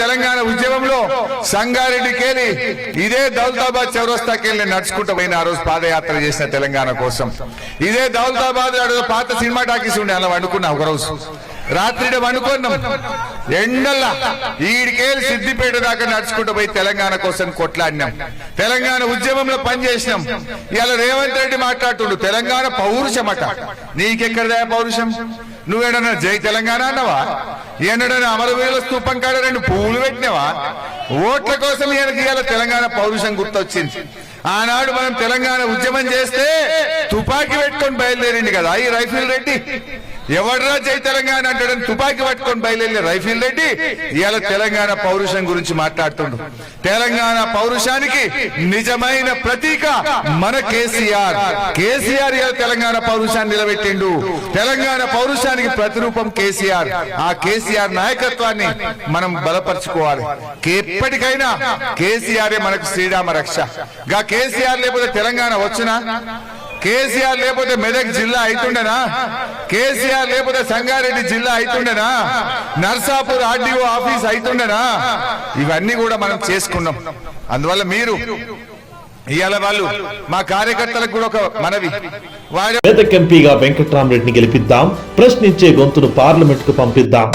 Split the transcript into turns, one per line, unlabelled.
తెలంగాణ ఉద్యమంలో సంగారెడ్డికెళ్ళి ఇదే దౌలతాబాద్ చౌరస్తాకెళ్ళి నడుచుకుంటూ పోయిన ఆ రోజు పాదయాత్ర చేసిన తెలంగాణ కోసం. ఇదే దౌలతాబాద్ పాత సినిమా టాకీస్ ఉండే అలా వండుకున్నా ఒకరోజు. రాత్రి వండుకున్నాం. ఎండల్లా ఈడికేళ్ళి సిద్దిపేట దాకా నడుచుకుంటూ పోయి తెలంగాణ కోసం కొట్లాడినాం. తెలంగాణ ఉద్యమంలో పనిచేసినాం ఇలా రేవంత్ రెడ్డి మాట్లాడుతుండు తెలంగాణ పౌరుషమట నీకెక్కడదా పౌరుషం? నువ్వేడన్నా జై తెలంగాణ అన్నవా? ఏనాడన్నా అమరవీరుల స్థూపం కాడ రెండు పువ్వులు పెట్టినావా? ఓట్ల కోసం ఈయనకి ఇవాళ తెలంగాణ పౌరుషం గుర్తొచ్చింది. ఆనాడు మనం తెలంగాణ ఉద్యమం చేస్తే తుపాకీ పెట్టుకొని బయలుదేరింది కదా ఈ రైఫిల్ రెడ్డి. ఎవడరా జై తెలంగాణ అంటాడని తుపాకీ పట్టుకొని బయలుదేరి రైఫిల్ రెడ్డి ఇవాళ తెలంగాణ పౌరుషం గురించి మాట్లాడుతుండు. తెలంగాణ పౌరుషానికి నిజమైన ప్రతీక మన కేసీఆర్. కేసీఆర్ ఇవాళ తెలంగాణ పౌరుషాన్ని నిలబెట్టిండు. తెలంగాణ పౌరుషానికి ప్రతిరూపం కేసీఆర్. ఆ కేసీఆర్ నాయకత్వాన్ని మనం బలపరుచుకోవాలి. ఎప్పటికైనా కేసీఆర్ మనకు శ్రీరామ రక్ష. గా కేసీఆర్ లేకపోతే తెలంగాణ వచ్చునా? కేసీఆర్ లేకపోతే మెదక్ జిల్లా అయితుండేనా? కేసీఆర్ లేకపోతే సంగారెడ్డి జిల్లా అయితుండేనా? నర్సాపూర్ ఆర్డీఓ ఆఫీస్ అయితుండేనా? ఇవన్నీ కూడా మనం చేసుకున్నాం. అందువల్ల మీరు ఇవాళ వాళ్ళు మా కార్యకర్తలకు కూడా ఒక మనవి.
మెదక్ ఎంపీగా వెంకట్రామరెడ్డిని గెలిపిద్దాం. ప్రశ్నించే గొంతును పార్లమెంట్కు పంపిద్దాం.